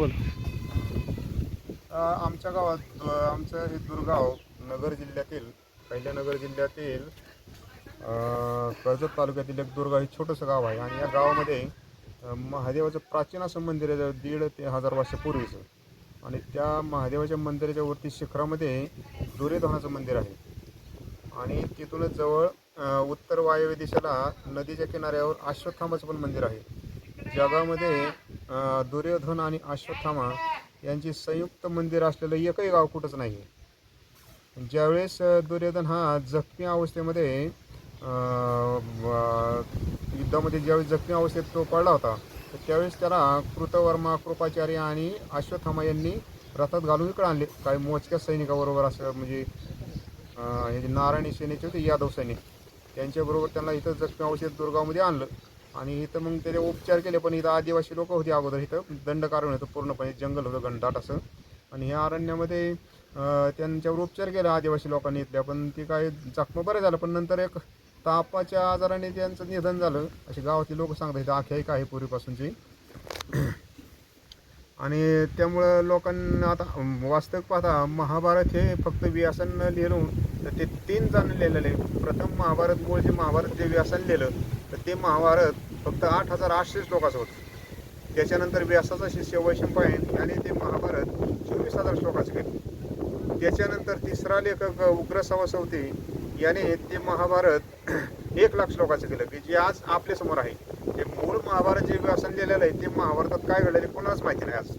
बोल. आमच्या गावात आमचं हे दुर्गाव नगर जिल्ह्यातील पहिल्या नगर जिल्ह्यातील कर्जत तालुक्यातील एक दुर्गाव हे छोटंसं गाव आहे. आणि या गावामध्ये महादेवाचं प्राचीन असं मंदिर आहे दीड ते हजार वर्षापूर्वीचं. आणि त्या महादेवाच्या मंदिराच्या वरती शिखरामध्ये दुर्योधनाचं मंदिर आहे. आणि तिथूनच जवळ उत्तर वायव्य दिशेला नदीच्या किनाऱ्यावर अश्वत्थामाचं पण मंदिर आहे. जगामध्ये दुर्योधन आणि अश्वत्थामा यांची संयुक्त मंदिर असलेलं एकही गाव कुठंच नाही आहे ज्यावेळेस दुर्योधन हा जखमी अवस्थेमध्ये युद्धामध्ये ज्यावेळेस जखमी अवस्थेत तो पडला होता तर त्यावेळेस त्याला कृतवर्मा कृपाचार्य आणि अश्वत्थामा यांनी रथात घालून इकडे आणले. काही मोजक्या सैनिकाबरोबर असं म्हणजे हे जे नारायणी सेनेचे होते यादव सैनिक त्यांच्याबरोबर त्यांना इथं जखमी अवस्थेत दुर्गावमध्ये आणलं. आणि इथं मग त्याचे उपचार केले पण इथं आदिवासी लोक होते अगोदर इथं. दंडकारण होतं पूर्णपणे जंगल होतं घनदाट असं. आणि ह्या अरण्यामध्ये त्यांच्यावर उपचार केला आदिवासी लोकांनी इथल्या पण ते काय जखम बरं झालं पण नंतर एक तापाच्या आजाराने त्यांचं निधन झालं. असे गावातले लोक सांगतात इथं आख्यायिका आहे पूर्वीपासूनची. आणि त्यामुळं लोकांना आता वास्तविक पाहता महाभारत हे फक्त व्यासन लिहिलं तर ते तीन जण लिहिलेले. प्रथम महाभारत मूळ जे महाभारत जे व्यासन लिहिलं. तर ते महाभारत फक्त आठ हजार आठशे श्लोकाचं होतं. त्याच्यानंतर व्यासाचा शिष्य वैशंपायन याने ते महाभारत चोवीस हजार श्लोकाचं केलं. त्याच्यानंतर तिसरा लेखक उग्र सवसवती याने ते महाभारत एक लाख श्लोकाचं केलं. की जे आज आपल्यासमोर आहे. ते मूळ महाभारत जे व्यासन लिहिलेलं आहे ते महाभारतात काय घडलं कोणालाच माहिती नाही आज.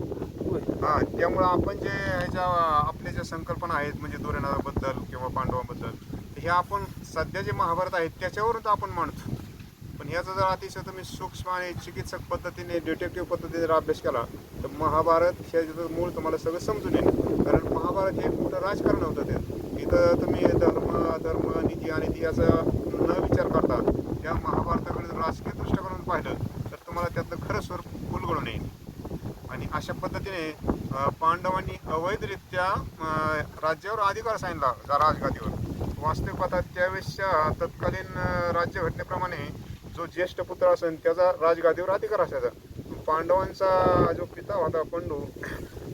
हा त्यामुळं आपण जे ह्याच्या आपल्या ज्या संकल्पना आहेत म्हणजे दोरेनाबद्दल किंवा पांडवांबद्दल हे आपण सध्या जे महाभारत आहेत त्याच्यावरच आपण मांडतो. पण ह्याचा जर अतिशय तुम्ही सूक्ष्म आणि चिकित्सक पद्धतीने डिटेक्टिव्ह पद्धतीने जर अभ्यास केला तर महाभारत ह्याचं मूळ तुम्हाला सगळं समजून येईल. कारण महाभारत हे मोठं राजकारण होतं ते. इथं तुम्ही धर्म धर्म नीती आणि ती याचा न विचार करता त्या महाभारताकडे जर राजकीय दृष्टिकोनातून पाहिलं तर तुम्हाला त्यातलं खरं स्वरूप उलगडून येईल. आणि अशा पद्धतीने पांडवांनी अवैधरित्या राज्यावर अधिकार सांगितला राजगादीवर वास्तविक पाहता त्यावेळेसच्या तत्कालीन राज्य राज्यघटनेप्रमाणे जो ज्येष्ठ पुत्र असेल त्याचा राजगादीवर अधिकार असायचा. पांडवांचा जो पिता होता पंडू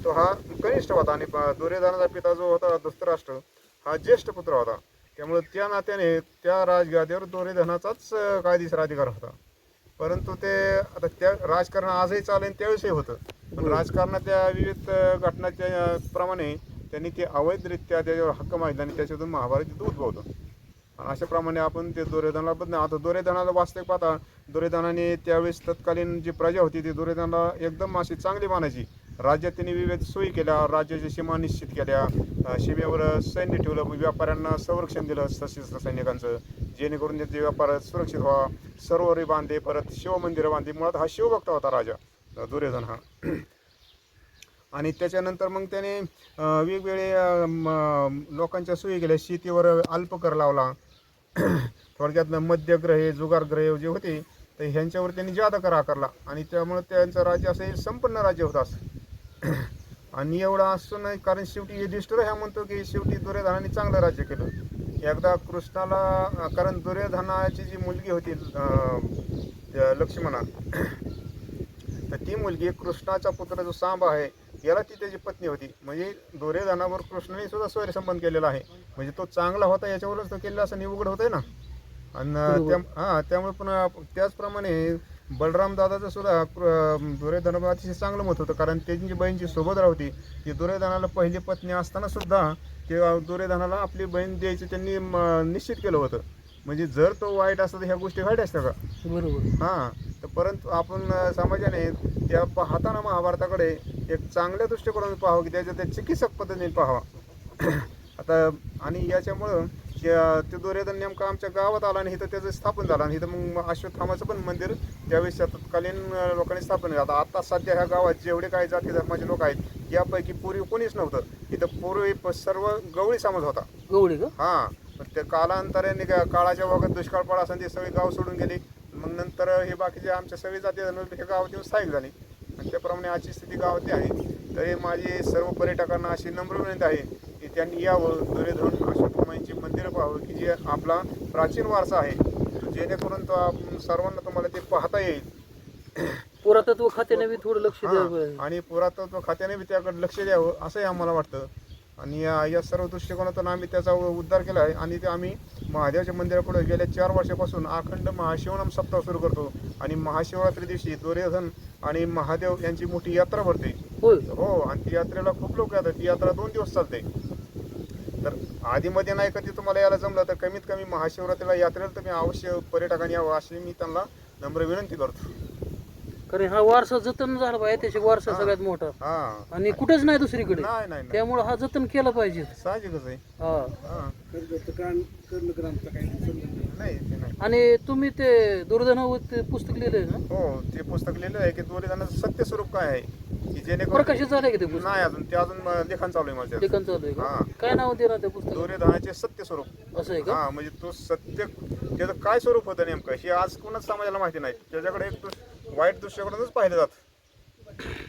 तो हा कनिष्ठ होता आणि दुर्योधनाचा पिता जो होता धृतराष्ट्र हा ज्येष्ठ पुत्र होता. त्यामुळे त्या नात्याने त्या राजगादीवर दुर्योधनाचाच कायदेशीर अधिकार होता. परंतु ते आता त्या राजकारण आजही चालेल त्यावेळेसही होतं. पण राजकारणाच्या विविध घटनाच्या प्रमाणे त्यांनी ते अवैधरित्या त्याच्यावर हक्क मागितला आणि त्याच्यातून महाभारत तिथं उद्भवतं अशाप्रमाणे आपण ते दुर्योधनाला बदल आता दुर्योधनाला वास्तविक पाहता दुर्योधनाने त्यावेळेस तत्कालीन जी प्रजा होती ती दुर्योधनाला एकदम अशी चांगली मानायची. राज्यात त्यांनी विविध सोयी केल्या राज्याच्या सीमा निश्चित केल्या सीमेवर सैन्य ठेवलं व्यापाऱ्यांना संरक्षण दिलं सशस्त्र सैनिकांचं जेणेकरून त्यांचे व्यापार सुरक्षित व्हावा. सरोवरे बांधले परत शिवमंदिरं बांधली मुळात हा शिवभक्त होता राजा दुर्योधन हा. आणि त्याच्यानंतर मग त्याने वेगवेगळे लोकांच्या सोयी केल्या शेतीवर अल्पकर लावला थोडक्यात मध्यग्रहे जुगारग्रहे जे होते तर ह्यांच्यावर त्यांनी जादा कर आकारला. आणि त्यामुळे त्यांचं राज्य असं हे संपन्न राज्य होत असं. आणि एवढं असं नाही कारण शेवटी युधिष्ठिर ह्या म्हणतो की शेवटी दुर्योधनाने चांगलं राज्य केलं. एकदा कृष्णाला कारण दुर्योधनाची जी मुलगी होती लक्ष्मणा तर ती मुलगी कृष्णाचा पुत्र जो सांब आहे याला ती त्याची पत्नी होती. म्हणजे दुर्योधनावर कृष्णाने सुद्धा स्वैर संबंध केलेला आहे. म्हणजे तो चांगला होता याच्यावरच तो केलेला असं निवड होतंय ना. आणि. त्या हां त्यामुळे पुन्हा त्याचप्रमाणे बलराम दादाचं सुद्धा दुर्योधनावर अतिशय चांगलं मत होतं. कारण त्यांची बहीण जी सुभद्रा होती ती दुर्योधनाला पहिली पत्नी असताना सुद्धा ते दुर्योधनाला आपली बहीण द्यायची त्यांनी निश्चित केलं होतं. म्हणजे जर तो वाईट असता तर ह्या गोष्टी घडल्या असत्या का? बरोबर. हां तर परंतु आपण समाजाने त्या पाहताना महाभारताकडे एक चांगल्या दृष्टिकोनाने पाहावं की त्याच्या त्या चिकित्सक पद्धतीने पाहावा. आता आणि याच्यामुळं त्या- ते दुर्योधन नेमकं आमच्या गावात आला आणि इथं त्याचं स्थापन झालं. आणि इथं मग अश्वत्थामाचं पण मंदिर त्यावेळेस तत्कालीन लोकांनी स्थापन केलं. आता आता सध्या ह्या गावात जेवढे काही जाती धर्माचे लोक आहेत यापैकी पूर्वी कोणीच नव्हतं. इथं पूर्वी सर्व गवळी समाज होता. गवळी हां. पण ते कालांतराने काळाच्या वगैरे दुष्काळ पडा असं ते सगळी गाव सोडून गेली. मग नंतर हे बाकीचे आमच्या सगळी जाती धर्म हे गावात येऊन स्थायिक झाली. आणि त्याप्रमाणे आजची स्थिती गावातली आहे. तरी माझी सर्व पर्यटकांना अशी नम्र विनंती आहे की त्यांनी यावं. दुर्योधन अशोकमाईंची मंदिरं पाहावं की जे आपला प्राचीन वारसा आहे जेणेकरून तो सर्वांना तुम्हाला ते पाहता येईल. पुरातत्व खात्याने बी थोडं लक्ष द्यावं. आणि पुरातत्व खात्याने बी त्याकडे लक्ष द्यावं असंही आम्हाला वाटतं. आणि या या सर्व दृष्टिकोनातून आम्ही त्याचा उद्धार केला आहे. आणि ते आम्ही महादेवाच्या मंदिरापुढे गेल्या चार वर्षापासून अखंड महाशिवनाम सप्ताह सुरू करतो. आणि महाशिवरात्री दिवशी दुर्योधन आणि महादेव यांची मोठी यात्रा भरते. हो आणि ती यात्रेला खूप लोक येतात. ती यात्रा दोन दिवस चालते. तर आधीमध्ये नाही कधी तुम्हाला यायला जमलं तर कमीत कमी महाशिवरात्रीला यात्रेला तुम्ही अवश्य पर्यटकांनी यावं अशी मी त्यांना नम्र विनंती करतो. कारण हा वारसा जतन झाला पाहिजे त्याचे वारसा. सगळ्यात मोठा. हा. आणि कुठेच नाही दुसरीकडे. नाही नाही नाही. त्यामुळे हा जतन केला पाहिजे. साहजिकच आहे. हा. हा. नाही ते नाही. आणि तुम्ही ते दुर्धनावर ते पुस्तक लिहिलंय ना? हो ते पुस्तक लिहिलं आहे की दुर्योधनाचं सत्य स्वरूप काय आहे? की जेणेकरून प्रकाशित झालंय का ते पुस्तक? नाही अजून ते अजून म- लिखाण चालू आहे माझ्या. लेखन चालू आहे हा. का काय नाव देणार त्या पुस्तकात दुर्योधनाचे सत्य स्वरूप. असं आहे का? हा म्हणजे तो सत्य त्याचं काय स्वरूप होतं नेमकं? हे आज कोणच समाजाला माहिती नाही. त्याच्याकडे एक वाईट दृष्टीकोनातच पाहिलं जातं.